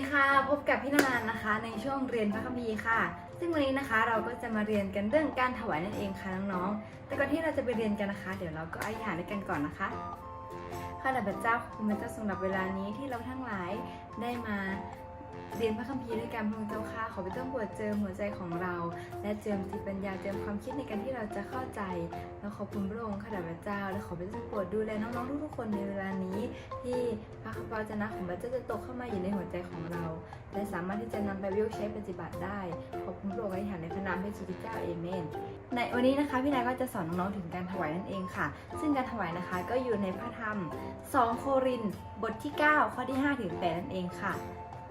นะคะ ในช่วงเรียนพระคัมภีร์ค่ะ ซึ่งวันนี้นะคะเราก็จะมาเรียนกันเรื่องการถวายนั่นเองค่ะน้องๆ แต่ก่อนที่เราจะไปเรียนกันนะคะ เดี๋ยวเราก็อธิษฐานด้วยกันก่อนนะคะข้าแต่พระเจ้าขอบคุณพระเจ้าสำหรับเวลานี้ที่เราทั้งหลายได้มาเรียนพระคัมภีร์ด้วยกันพระองค์เจ้าค่ะขอพระเจ้าโปรดเจิมหัวใจของเรา และเจิมจิตปัญญาเจิมความคิดในการที่เราจะเข้าใจแล้วขอบคุณพระองค์ข้าแต่พระเจ้า และขอพระเจ้าโปรดดูแลน้องๆทุกๆคนในเวลานี้ที่ ระคัมภีร์จนะของพระเจ้าจะตกเข้ามาอยู่ในหัวใจของเรา และสามารถที่จะนำไปประยุกต์ใช้ปฏิบัติได้ ขอบคุณพระองค์อธิษฐานในพระนามพระเยซูคริสต์เจ้าเอเมนในวันนี้นะคะพี่นายก็จะสอนน้องๆถึงการถวายนั่นเองค่ะ ซึ่งการถวายนะคะก็อยู่ในพระธรรม 2 โครินธ์บทที่ 9 ข้อที่5ถึง8นั่นเองค่ะ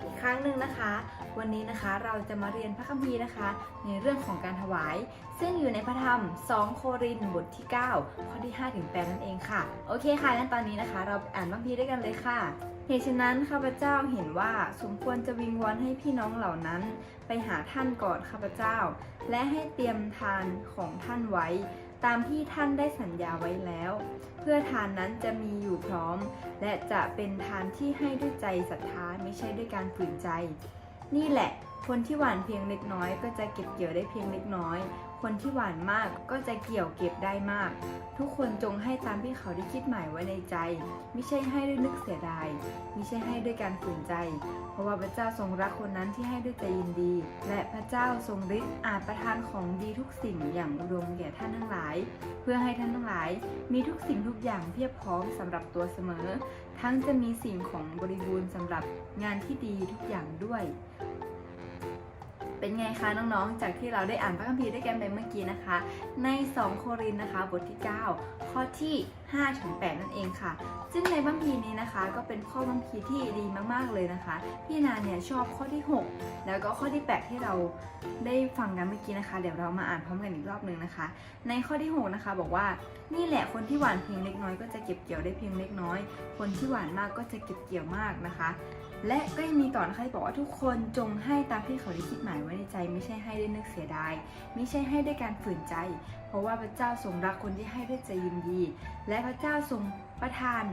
อีกครั้งหนึ่งนะคะ วันนี้นะคะเราจะมาเรียนพระคัมภีร์นะคะ ในเรื่องของการถวาย ซึ่งอยู่ในพระธรรม 2 โครินบทที่ 9 ข้อที่5ถึง8นั่นเองค่ะ โอเคค่ะงั้นตอนนี้นะคะ เราอ่านพระคัมภีร์ด้วยกันเลยค่ะเหตุฉะนั้นข้าพเจ้าเห็นว่าสมควรจะวิงวอนให้พี่น้องเหล่านั้น ไปหาท่านก่อนข้าพเจ้า และให้เตรียมทานของท่านไว้ ตามที่ท่านได้สัญญาไว้แล้ว เพื่อทานนั้นจะมีอยู่พร้อม และจะเป็นทานที่ให้ด้วยใจศรัทธาไม่ใช่ด้วยการฝืนใจ นี่แหละ คนที่หวานเพียงเล็กน้อย ก็จะเก็บเกี่ยวได้เพียงเล็กน้อย คนที่หวานมากก็จะเกี่ยวเก็บได้มาก ทุกคนจงให้ตามที่เขาได้คิดหมายไว้ในใจ ไม่ใช่ให้ด้วยนึกเสียดาย ไม่ใช่ให้ด้วยการฝืนใจ เพราะว่าพระเจ้าทรงรักคนนั้นที่ให้ด้วยใจยินดี และพระเจ้าทรงฤทธิ์อาจประทานของดีทุกสิ่งอย่างอุดมแก่ท่านทั้งหลาย เพื่อให้ท่านทั้งหลาย มีทุกสิ่งทุกอย่างเพียบพร้อมสำหรับตัวเสมอ ทั้งจะมีสิ่งของบริบูรณ์สำหรับงานที่ดีทุกอย่างด้วย เป็นไงคะน้องๆ จากที่เราได้อ่านพระคัมภีร์ด้วยกันไปเมื่อกี้นะคะ ใน 2 โครินนะคะบทที่ 9 ข้อที่5ถึง8นั่นเองค่ะ ซึ่งในบัมพีร์นี้นะคะ ก็เป็นข้อบัมพีร์ที่ดีมากๆเลยนะคะ พี่นาเนี่ยชอบข้อที่ 6 แล้วก็ข้อที่ 8 ที่เราได้ฟังกันเมื่อกี้นะคะ เดี๋ยวเรามาอ่านพร้อมกันอีกรอบหนึ่งนะคะ ในข้อที่ 6 นะคะ บอกว่านี่แหละคนที่หวานเพียงเล็กน้อยก็จะเก็บเกี่ยวได้เพียงเล็กน้อย คนที่หวานมากก็จะเก็บเกี่ยวมากนะคะ และก็ยังมีต่อนะคะที่บอกว่าทุกคนจงให้ตามที่เขาได้คิดหมายไว้ในใจ ไม่ใช่ให้ด้วยนึกเสียดาย ไม่ใช่ให้ด้วยการฝืนใจ เพราะว่าพระเจ้าทรงรักคนที่ให้ด้วยใจยินดี และพระเจ้าทรงประทาน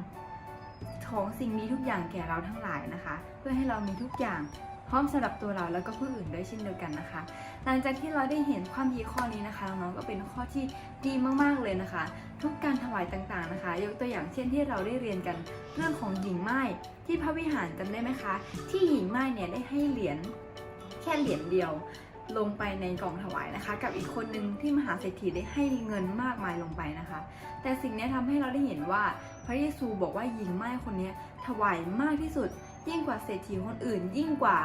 ของสิ่งมีทุกอย่างแก่เราทั้งหลายนะคะ เพื่อให้เรามีทุกอย่าง พร้อมสำหรับตัวเราแล้วก็ผู้อื่นด้วยเช่นเดียวกันนะคะ หลังจากที่เราได้เห็นความดีข้อนี้นะคะน้องๆก็เป็นข้อที่ดีมากๆเลยนะคะ ทุกการถวายต่างๆนะคะ ยกตัวอย่างเช่นที่เราได้เรียนกันเรื่องของหญิงไม้ที่พระวิหารจำได้ไหมคะ ที่หญิงไม้เนี่ยได้ให้เหรียญแค่เหรียญเดียวลงไปในกล่องถวายนะคะ กับอีกคนนึงที่มหาเศรษฐีได้ให้เงินมากมายลงไปนะคะ แต่สิ่งนี้ทำให้เราได้เห็นว่าพระเยซูบอกว่าหญิงไม้คนนี้ถวายมากที่สุด ยิ่งกว่าเศรษฐีคนอื่น ยิ่งกว่า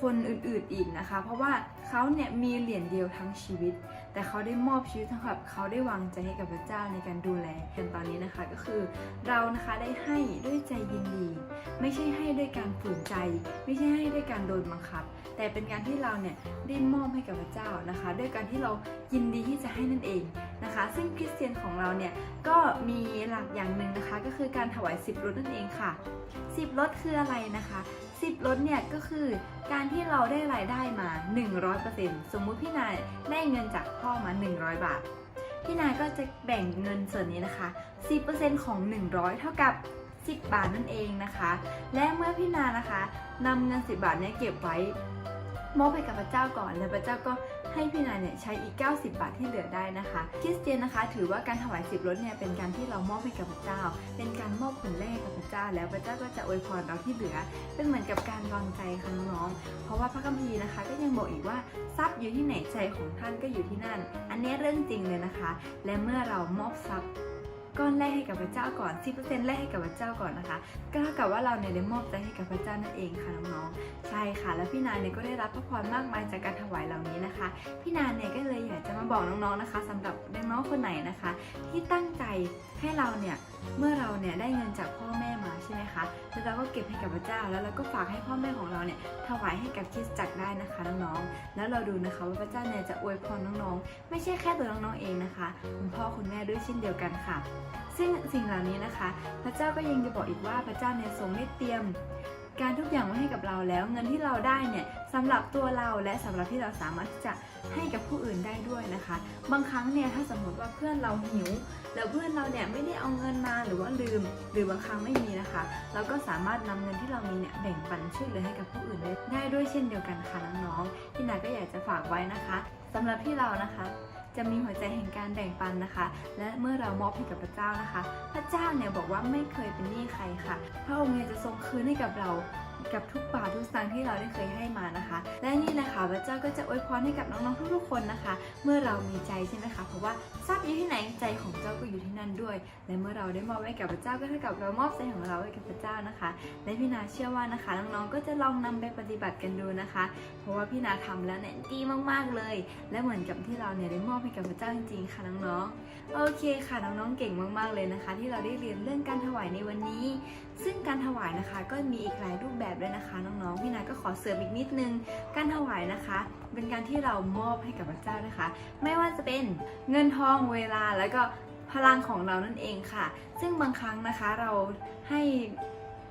คนอื่นๆอีกนะคะ เพราะว่าเขาเนี่ยมีเหรียญเดียวทั้งชีวิต แต่เขาได้มอบชีวิตทั้งแบบเขาได้วางใจให้กับพระเจ้าในการดูแลกันตอนนี้นะคะก็คือเรานะคะได้ให้ด้วยใจยินดี ไม่ใช่ให้ด้วยการฝืนใจ ไม่ใช่ให้ด้วยการโดนบังคับ แต่เป็นการที่เราเนี่ยได้มอบให้กับพระเจ้านะคะ ด้วยการที่เรายินดีที่จะให้นั่นเองนะคะ ซึ่งคริสเตียนของเราเนี่ยก็มีหลักอย่างหนึ่งนะคะ ก็คือการถวาย10รถนั่นเองค่ะ10รถคืออะไรนะคะ 10รถเนี่ยก็คือการที่เราได้รายได้มา 100%สมมุติพี่นายได้เงินจากพ่อมา 100 บาท พี่นายก็จะแบ่งเงินส่วนนี้นะคะ 10%ของ 100 เท่ากับ 10 บาทนั่นเองนะคะ และเมื่อพี่นานะคะนำเงิน 10 บาทเนี้เก็บไว้มอบให้กับพระเจ้าก่อน แล้วพระเจ้าก็ ให้พี่นายเนี่ยใช้อีก 90 บาทที่เหลือได้นะคะ คริสเตียนนะคะ ถือว่าการถวายสิบรถเนี่ยเป็นการที่เรามอบให้กับพระเจ้า เป็นการมอบผลแรกกับพระเจ้า แล้วพระเจ้าก็จะอวยพรเราที่เหลือ เป็นเหมือนกับการวางใจค่ะน้องๆเพราะว่าพระคัมภีร์นะคะ ก็ยังบอกอีกว่าทรัพย์อยู่ที่ไหนใจของท่านก็อยู่ที่นั่น อันนี้เรื่องจริงเลยนะคะ และเมื่อเรามอบทรัพย์ ก้อนแรกให้กับพระเจ้าก่อน 10%แรกให้กับพระเจ้าก่อนนะคะ ก็เท่ากับว่าเราเนี่ยได้มอบใจให้กับพระเจ้านั่นเองค่ะน้องๆ ใช่ค่ะ แล้วพี่นายเนี่ยก็ได้รับพระพรมากมายจากการถวายเหล่านี้นะคะ พี่นายเนี่ยก็เลยอยากจะมาบอกน้องๆนะคะสำหรับน้องๆคนไหนนะคะ ที่ตั้งใจให้เราเนี่ย เมื่อเราเนี่ยได้เงินจากพ่อแม่ ใช่ไหมคะแล้วเราก็เก็บให้กับพระเจ้า แล้วเราก็ฝากให้พ่อแม่ของเราเนี่ยถวายให้กับคริสตจักรได้นะคะน้องๆ แล้วเราดูนะคะว่าพระเจ้าเนี่ยจะอวยพรน้องๆ ไม่ใช่แค่ตัวน้องๆเองนะคะคุณพ่อคุณแม่ด้วยเช่นเดียวกันค่ะ ซึ่งสิ่งเหล่านี้นะคะ พระเจ้าก็ยังจะบอกอีกว่าพระเจ้าเนี่ยทรงได้เตรียม การทุกอย่างไว้ให้ แล้วเงินที่เราได้เนี่ยสำหรับตัวเราและสำหรับที่เราสามารถที่จะให้กับผู้อื่นได้ด้วยนะคะ บางครั้งเนี่ยถ้าสมมติว่าเพื่อนเราหิว แล้วเพื่อนเราเนี่ยไม่ได้เอาเงินมาหรือว่าลืม หรือบางครั้งไม่มีนะคะ เราก็สามารถนำเงินที่เรามีเนี่ยแบ่งปันช่วยเหลือให้กับผู้อื่นได้ได้ด้วยเช่นเดียวกันค่ะน้องๆพี่นาก็อยากจะฝากไว้นะคะสำหรับที่เรานะคะจะมีหัวใจแห่งการแบ่งปันนะคะ และเมื่อเรามอบให้กับพระเจ้านะคะ พระเจ้าเนี่ยบอกว่าไม่เคยเป็นหนี้ใครค่ะ พระองค์เนี่ยจะทรงคืนให้กับเรา กับทุกบาททุกสตางค์ที่เราได้เคยให้มานะคะ และนี่แหละค่ะพระเจ้าก็จะอวยพรให้กับน้องๆทุกๆคนนะคะ เมื่อเรามีใจใช่ไหมคะเพราะว่า ทรัพย์อยู่ที่ไหนใจของเจ้าก็อยู่ที่นั่นด้วย และเมื่อเราได้มอบให้กับพระเจ้าก็เท่ากับเรามอบใจของเราให้กับพระเจ้านะคะ และพี่นาเชื่อว่านะคะน้องๆก็จะลองนำไปปฏิบัติกันดูนะคะ เพราะว่าพี่นาทำแล้วเนี่ยดีมากๆเลย และเหมือนกับที่เราเนี่ยได้มอบให้กับพระเจ้าจริงๆค่ะน้องๆโอเคค่ะน้องๆเก่งมากๆเลยนะคะ ที่เราได้เรียนเรื่องการถวายในวันนี้ ซึ่งการถวายนะคะก็มีอีกหลายรูปแบบเลยนะคะ น้องๆพี่นาก็ขอเสริมอีกนิดนึงการถวายนะคะ เป็นการที่เรามอบให้กับพระเจ้านะคะ ไม่ว่าจะเป็นเงินทองเวลาแล้วก็พลังของเรานั่นเองค่ะ ซึ่งบางครั้งนะคะเราให้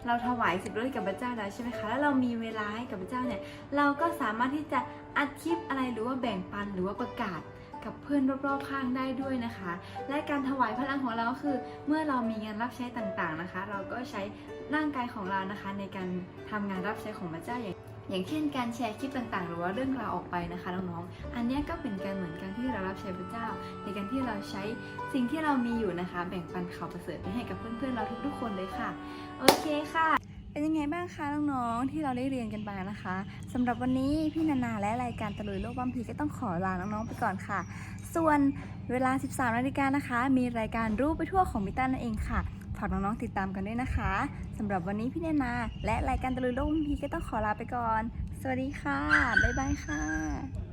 เราถวายสิบด้วยกับพระเจ้าแล้วใช่ไหมคะแล้วเรามีเวลาให้กับพระเจ้าเนี่ยเราก็สามารถที่จะอัดคลิปอะไรหรือว่าแบ่งปันหรือว่าประกาศกับเพื่อนรอบๆข้างได้ด้วยนะคะ และการถวายพลังของเราก็คือ เมื่อเรามีงานรับใช้ต่างๆนะคะ เราก็ใช้ร่างกายของเรานะคะ ในการทำงานรับใช้ของพระเจ้าอย่าง อย่างเช่นการแชร์คลิปต่างๆ หรือว่าเรื่องราวออกไปนะคะน้องๆ อันนี้ก็เป็นการเหมือนกันที่เรารับใช้พระเจ้า ในการที่เราใช้สิ่งที่เรามีอยู่นะคะ แบ่งปันข่าวประเสริฐไปให้กับเพื่อนๆเราทุกๆคนเลยค่ะ โอเคค่ะ เป็นยังไงบ้างคะน้องๆที่เราได้เรียนกันไปนะคะสำหรับวันนี้พี่นานาและรายการตะลุยโลกบัมพีก็ต้องขอลาน้องๆไปก่อนค่ะ ส่วนเวลา 13นาฬิกานะคะ มีรายการรู้ไปทั่วของมิต้านั่นเองค่ะ ฝากน้องๆติดตามกันด้วยนะคะสำหรับวันนี้พี่แนนา และรายการตะลุยโลกบัมพีก็ต้องขอลาไปก่อน สวัสดีค่ะ บ๊ายบายค่ะ